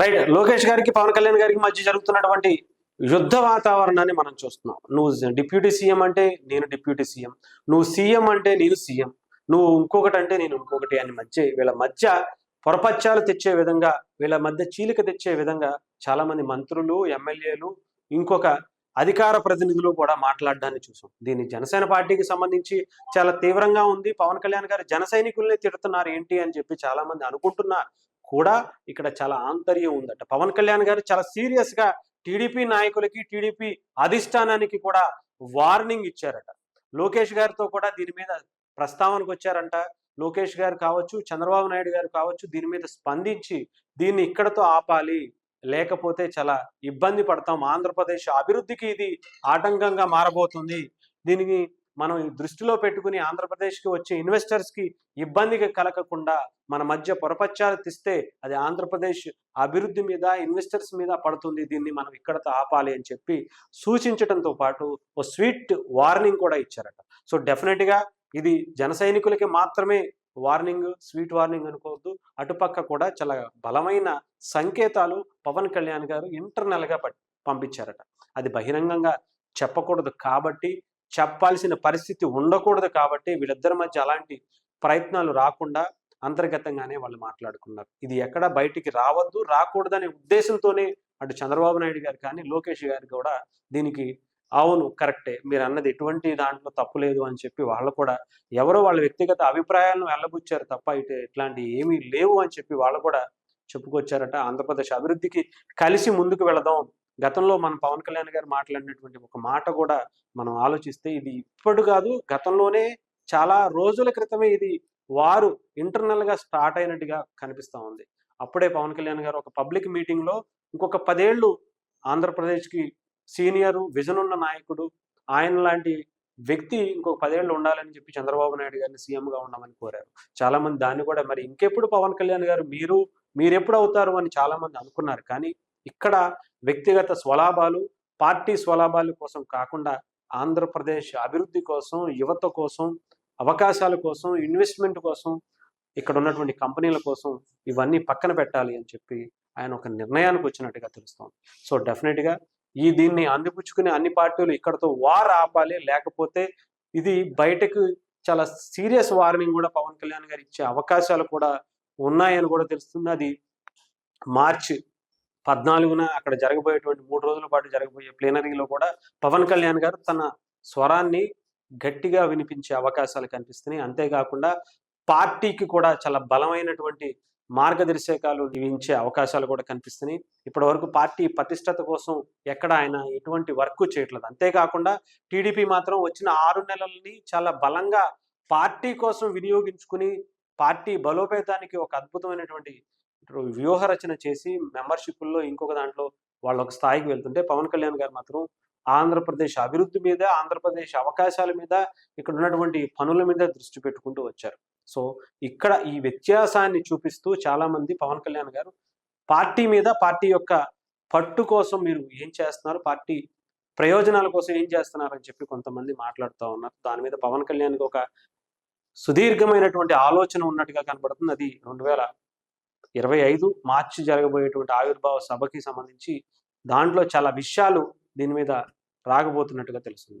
Right Lokesh గారికి పవన్ కళ్యాణ్ గారికి మధ్య జరుగుతున్నటువంటి యుద్ధ వాతావరణాన్ని మనం చూస్తున్నాం. నువ్వు డిప్యూటీ సీఎం అంటే నేను డిప్యూటీ సీఎం. నువ్వు సీఎం అంటే నేను సీఎం. నువ్వు ఇంకొకటి అంటే నేను ఇంకొకటి అని మధ్య వీళ్ళ మధ్య పొరపచ్చాలు తెచ్చే విధంగా వీళ్ళ మధ్య చీలిక తెచ్చే విధంగా చాలా మంది మంత్రులు ఎమ్మెల్యేలు ఇంకొక అధికార ప్రతినిధులు కూడా మాట్లాడడాన్ని చూసాం. దీన్ని జనసేన పార్టీకి సంబంధించి చాలా తీవ్రంగా ఉంది. పవన్ కళ్యాణ్ గారు జన సైనికుల్ని తిడుతున్నారు ఏంటి అని చెప్పి చాలా మంది అనుకుంటున్నా కూడా ఇక్కడ చాలా ఆంతర్యం ఉందట. పవన్ కళ్యాణ్ గారు చాలా సీరియస్గా టీడీపీ నాయకులకి టీడీపీ అధిష్టానానికి కూడా వార్నింగ్ ఇచ్చారట. లోకేష్ గారితో కూడా దీని మీద ప్రస్తావనకు వచ్చారంట. లోకేష్ గారు కావచ్చు చంద్రబాబు నాయుడు గారు కావచ్చు దీని మీద స్పందించి దీన్ని ఇక్కడతో ఆపాలి. లేకపోతే చాలా ఇబ్బంది పడతాం. ఆంధ్రప్రదేశ్ అభివృద్ధికి ఇది ఆటంకంగా మారబోతుంది. దీనికి మనం దృష్టిలో పెట్టుకుని ఆంధ్రప్రదేశ్కి వచ్చే ఇన్వెస్టర్స్కి ఇబ్బందిగా కలగకుండా మన మధ్య పొరపచ్చాలు తీస్తే అది ఆంధ్రప్రదేశ్ అభివృద్ధి మీద ఇన్వెస్టర్స్ మీద పడుతుంది. దీన్ని మనం ఇక్కడతో ఆపాలి అని చెప్పి సూచించడంతో పాటు ఓ స్వీట్ వార్నింగ్ కూడా ఇచ్చారట. సో డెఫినెట్గా ఇది జన సైనికులకి మాత్రమే వార్నింగ్ స్వీట్ వార్నింగ్ అనుకోవద్దు. అటుపక్క కూడా చాలా బలమైన సంకేతాలు పవన్ కళ్యాణ్ గారు ఇంటర్నల్గా పంపించారట. అది బహిరంగంగా చెప్పకూడదు కాబట్టి చెప్పాల్సిన పరిస్థితి ఉండకూడదు కాబట్టి వీళ్ళిద్దరి మధ్య అలాంటి ప్రయత్నాలు రాకుండా అంతర్గతంగానే వాళ్ళు మాట్లాడుకున్నారు. ఇది ఎక్కడ బయటికి రావద్దు రాకూడదనే ఉద్దేశంతోనే అటు చంద్రబాబు నాయుడు గారు కానీ లోకేష్ గారు కూడా దీనికి అవును కరెక్టే. మీరు అన్నది ఎటువంటి దాంట్లో తప్పు లేదు అని చెప్పి వాళ్ళు కూడా ఎవరో వాళ్ళ వ్యక్తిగత అభిప్రాయాలను వెళ్ళబుచ్చారు తప్ప ఇటు ఇట్లాంటి ఏమీ లేవు అని చెప్పి వాళ్ళు కూడా చెప్పుకొచ్చారట. ఆంధ్రప్రదేశ్ అభివృద్ధికి కలిసి ముందుకు వెళదాం. గతంలో మన పవన్ కళ్యాణ్ గారు మాట్లాడినటువంటి ఒక మాట కూడా మనం ఆలోచిస్తే ఇది ఇప్పుడు కాదు గతంలోనే చాలా రోజుల క్రితమే ఇది వారు ఇంటర్నల్గా స్టార్ట్ అయినట్టుగా కనిపిస్తా ఉంది. అప్పుడే పవన్ కళ్యాణ్ గారు ఒక పబ్లిక్ మీటింగ్లో ఇంకొక పదేళ్ళు ఆంధ్రప్రదేశ్కి సీనియర్ విజన్ ఉన్న నాయకుడు ఆయన లాంటి వ్యక్తి ఇంకొక పదేళ్ళు ఉండాలని చెప్పి చంద్రబాబు నాయుడు గారిని సీఎంగా ఉండమని కోరారు. చాలా మంది దాన్ని కూడా మరి ఇంకెప్పుడు పవన్ కళ్యాణ్ గారు మీరు మీరెప్పుడు అవుతారు అని చాలా మంది అనుకున్నారు. కానీ ఇక్కడ వ్యక్తిగత స్వలాభాలు పార్టీ స్వలాభాల కోసం కాకుండా ఆంధ్రప్రదేశ్ అభివృద్ధి కోసం యువత కోసం అవకాశాల కోసం ఇన్వెస్ట్మెంట్ కోసం ఇక్కడ ఉన్నటువంటి కంపెనీల కోసం ఇవన్నీ పక్కన పెట్టాలి అని చెప్పి ఆయన ఒక నిర్ణయానికి వచ్చినట్టుగా తెలుస్తోంది. సో డెఫినెట్గా ఈ దీన్ని అందిపుచ్చుకునే అన్ని పార్టీలు ఇక్కడతో వార్ ఆపాలి. లేకపోతే ఇది బయటకు చాలా సీరియస్ వార్నింగ్ కూడా పవన్ కళ్యాణ్ గారు ఇచ్చే అవకాశాలు కూడా ఉన్నాయని కూడా తెలుస్తుంది. అది మార్చి పద్నాలుగున అక్కడ జరగబోయేటువంటి మూడు రోజుల పాటు జరగబోయే ప్లీనరీలో కూడా పవన్ కళ్యాణ్ గారు తన స్వరాన్ని గట్టిగా వినిపించే అవకాశాలు కనిపిస్తున్నాయి. అంతేకాకుండా పార్టీకి కూడా చాలా బలమైనటువంటి మార్గదర్శకాలు ఇవించే అవకాశాలు కూడా కనిపిస్తున్నాయి. ఇప్పటి వరకు పార్టీ ప్రతిష్టత కోసం ఎక్కడ ఆయన ఎటువంటి వర్క్ చేయట్లేదు. అంతేకాకుండా టీడీపీ మాత్రం వచ్చిన ఆరు నెలల్ని చాలా బలంగా పార్టీ కోసం వినియోగించుకుని పార్టీ బలోపేతానికి ఒక అద్భుతమైనటువంటి వ్యూహ రచన చేసి మెంబర్షిప్లో ఇంకొక దాంట్లో వాళ్ళు ఒక స్థాయికి వెళ్తుంటే పవన్ కళ్యాణ్ గారు మాత్రం ఆంధ్రప్రదేశ్ అభివృద్ధి మీద ఆంధ్రప్రదేశ్ అవకాశాల మీద ఇక్కడ ఉన్నటువంటి పనుల మీద దృష్టి పెట్టుకుంటూ వచ్చారు. సో ఇక్కడ ఈ వ్యత్యాసాన్ని చూపిస్తూ చాలా మంది పవన్ కళ్యాణ్ గారు పార్టీ మీద పార్టీ యొక్క పట్టు కోసం మీరు ఏం చేస్తున్నారు? పార్టీ ప్రయోజనాల కోసం ఏం చేస్తున్నారు? అని చెప్పి కొంతమంది మాట్లాడుతూ ఉన్నారు. దాని మీద పవన్ కళ్యాణ్కి ఒక సుదీర్ఘమైనటువంటి ఆలోచన ఉన్నట్టుగా కనబడుతుంది. అది రెండు వేల ఇరవై ఐదు మార్చి జరగబోయేటువంటి ఆవిర్భావ సభకి సంబంధించి దాంట్లో చాలా విషయాలు దీని మీద రాగబోతున్నట్టుగా తెలుస్తుంది.